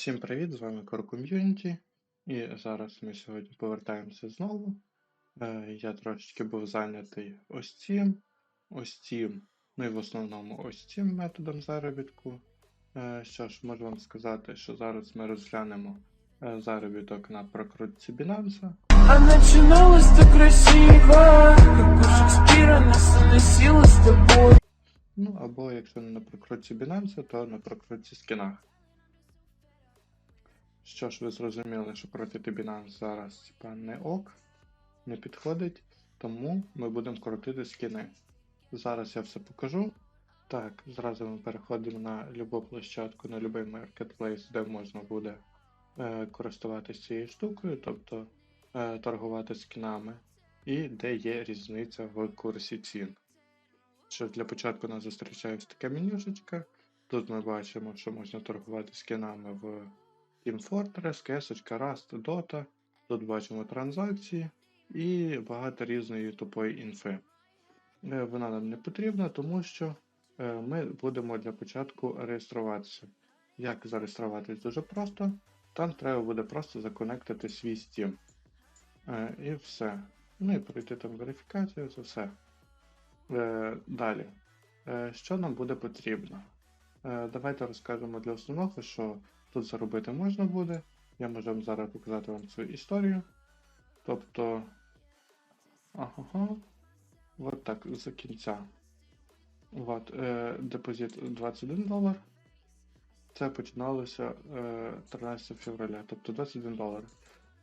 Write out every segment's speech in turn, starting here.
Всім привіт, з вами Core Community. І зараз ми сьогодні повертаємося знову. Е, я трошечки був зайнятий ось цим, ось цим, ну і в основному ось цим методом заробітку. Е, що ж, можу вам сказати, що зараз ми розглянемо е, заробіток на прокрутці Binance. А начиналось так красиво Как у Шекспира нас уносило с тобой Ну або якщо не на прокрутці Binance, то на прокрутці скінах. Що ж, ви зрозуміли, що крутити Binance зараз типа не ок, не підходить, тому ми будемо крутити скіни. Зараз я все покажу. Так, зразу ми переходимо на любу площадку, на будь-який маркетплейс, де можна буде е, користуватися цією штукою, тобто е, торгувати скінами, і де є різниця в курсі цін. Що для початку нас зустрічає ось таке менюшечка. Тут ми бачимо, що можна торгувати скінами в Team Fortress, CS, Rust, Dota. Тут бачимо транзакції і багато різної тупої інфи. Е, Вона нам не потрібна, тому що е, ми будемо для початку реєструватися. Як зареєструватись дуже просто. Там треба буде просто законектити свій Steam. Е, І все. Ну і пройти там верифікацію, це все. Далі. Що нам буде потрібно? Давайте розкажемо для основного, що тут заробити можна буде. Я можу зараз показати вам цю історію. Тобто. Ага. От так, з кінця. От, е, депозит 21 долар. Це починалося е, 13 февраля, тобто 21 долар.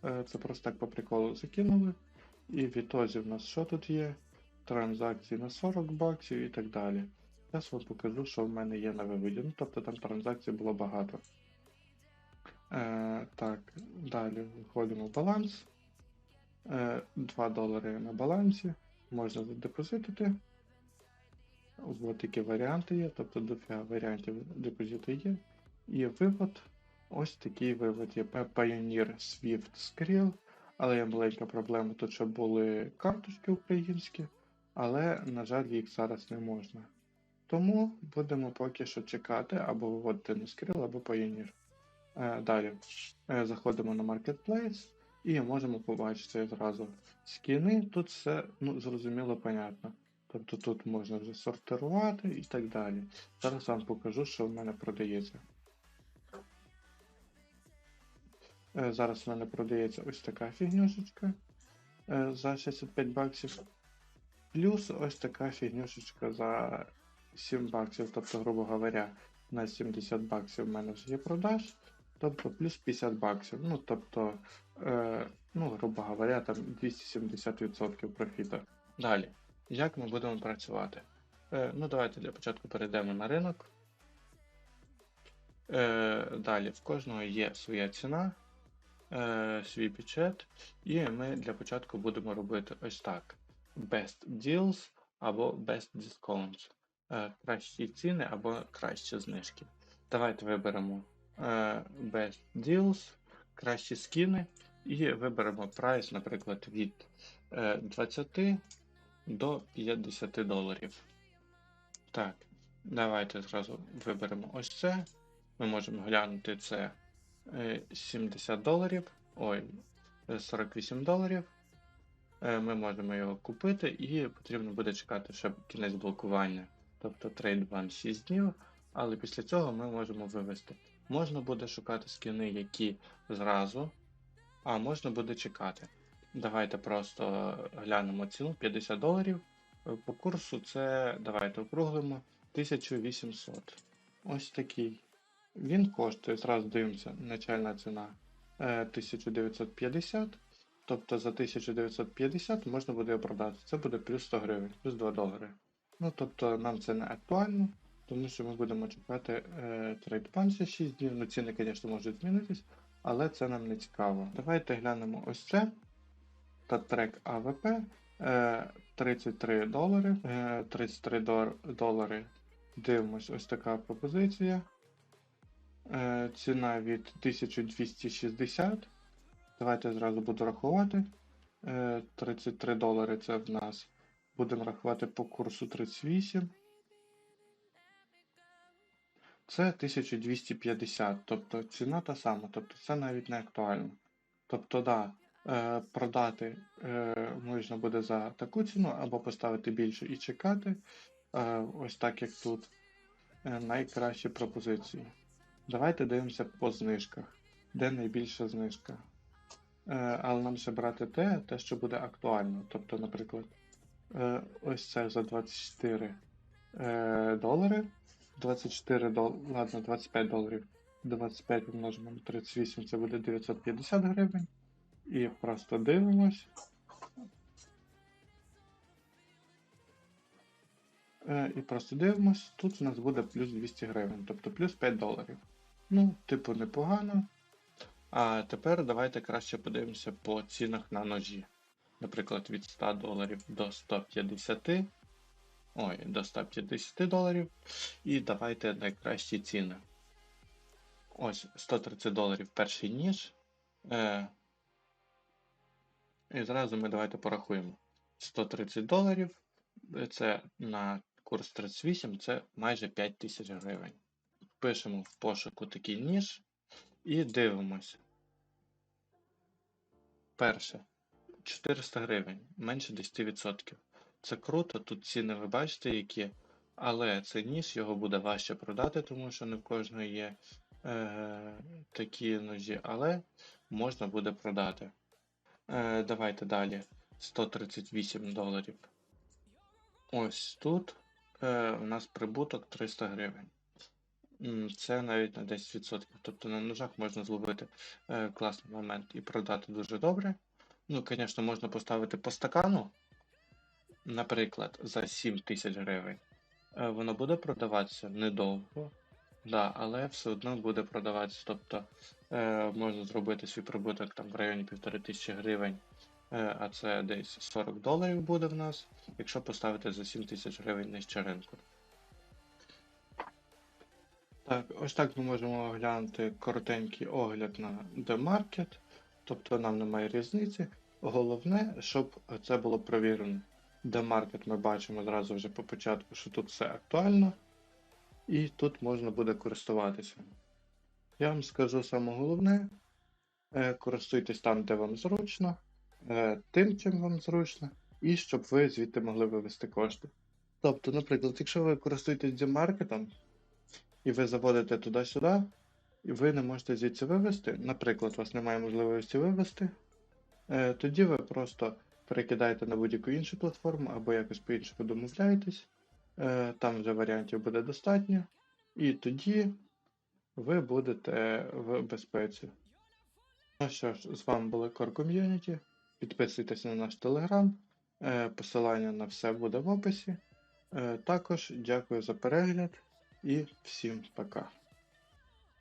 Е, це просто так по приколу закинули. І в ітозі в нас що тут є? Транзакції на 40 баксів і так далі. Зараз вам покажу, що в мене є на виводі. Ну, тобто там транзакцій було багато. Е, так, далі виходимо в баланс. Е, 2 долари на балансі. Можна депозитити. Ось такі варіанти є, тобто дофіга варіантів депозиту є. І вивод. Ось такий вивод є Pioneer Swift Skrill. Але є маленька проблема тут, що були карточки українські, але, на жаль, їх зараз не можна. Тому будемо поки що чекати або виводити на Skrill, або Pioneer. Е, Далі Е, заходимо на Marketplace і можемо побачити зразу скіни. Тут все ну, зрозуміло, понятно. Тобто тут можна вже сортувати і так далі. Зараз вам покажу, що в мене продається. Е, Зараз в мене продається ось така фігнюшечка за 65 баксів. Плюс ось така фігнюшечка за 7 баксів. Тобто, грубо говоря, на 70 баксів в мене вже є продаж. Тобто плюс 50 баксів. Ну, тобто, е, ну, грубо говоря, там 270% профіту. Далі, як ми будемо працювати? Е, ну, давайте для початку перейдемо на ринок. Е, далі, в кожного є своя ціна, е, свій бюджет, і ми для початку будемо робити ось так: Best Deals або Best Discounts. Е, кращі ціни або кращі знижки. Давайте виберемо Best Deals, кращі скіни, і виберемо прайс, наприклад, від е, 20 до 50 доларів. Так, давайте зразу виберемо ось це. Ми можемо глянути це е, 70 доларів. Ой, е, 48 доларів. Е, Ми можемо його купити і потрібно буде чекати ще кінець блокування. Тобто трейд бан 6 днів, але після цього ми можемо вивести. Можна буде шукати скіни, які зразу, а можна буде чекати. Давайте просто глянемо ціну 50 доларів. Е, По курсу це давайте округлимо 1800. Ось такий. Він коштує, зразу дивимося, начальна ціна е, 1950. Тобто за 1950 можна буде його продати. Це буде плюс 100 гривень, плюс 2 долари. Ну тобто нам це не актуально, тому що ми будемо чекати е, трейдбан за 6 днів. Ну ціни, звісно, можуть змінитись, але це нам не цікаво. Давайте глянемо ось це. Та трек АВП. Е, 33 долари. Е, 33 долари. Дивимось, ось така пропозиція. Е, ціна від 1260. Давайте зразу буду рахувати. Е, 33 долари це в нас. Будемо рахувати по курсу 38. Це 1250, тобто ціна та сама, тобто це навіть не актуально. Тобто, да, е, продати е, можна буде за таку ціну або поставити більше і чекати. Е, ось так як тут. Найкращі пропозиції. Давайте дивимося по знижках. Де найбільша знижка? Але нам ще брати те, те, що буде актуально. Тобто, наприклад, ось це за 24 е, долари. 24 дол... ладно, 25 доларів. 25 помножимо на 38, це буде 950 гривень. І просто дивимось. Е, і просто дивимось, тут у нас буде плюс 200 гривень, тобто плюс 5 доларів. Ну, типу, непогано. А тепер давайте краще подивимося по цінах на ножі. Наприклад, від 100 доларів до 150. Ой, до 150 доларів. І давайте найкращі ціни. Ось 130 доларів перший ніж. Е, і зразу ми давайте порахуємо. 130 доларів. Це на курс 38, це майже 5 тисяч гривень. Пишемо в пошуку такий ніж і дивимось. Перше. 400 гривень, менше 10%. Це круто, тут ціни ви бачите які, але цей ніж його буде важче продати, тому що не в кожного є е, такі ножі, але можна буде продати. Е, давайте далі. 138 доларів. Ось тут е, у нас прибуток 300 гривень. Це навіть на 10%. Тобто на ножах можна зловити е, класний момент і продати дуже добре. Ну, звісно, можна поставити по стакану, наприклад, за 7 тисяч гривень. Е, воно буде продаватися недовго, да, але все одно буде продаватися. Тобто е, можна зробити свій прибуток там в районі 1500 гривень, е, а це десь 40 доларів буде в нас, якщо поставити за 7 тисяч гривень нижче ринку. Так, ось так ми можемо оглянути коротенький огляд на DeMarket, тобто нам немає різниці. Головне, щоб це було провірено. DeMarket ми бачимо зразу вже по початку, що тут все актуально, і тут можна буде користуватися. Я вам скажу саме головне: е, користуйтесь там, де вам зручно, е, тим, чим вам зручно, і щоб ви звідти могли вивести кошти. Тобто, наприклад, якщо ви користуєтесь DeMarket, і ви заводите туди-сюди, і ви не можете звідси вивести, наприклад, у вас немає можливості вивести, е, тоді ви просто перекидаєте на будь-яку іншу платформу або якось по-іншому домовляєтесь, е, там вже варіантів буде достатньо, і тоді ви будете в безпеці. Ну що ж, з вами були Core Community. Підписуйтесь на наш телеграм, посилання на все буде в описі. Е, Також дякую за перегляд і всім пока.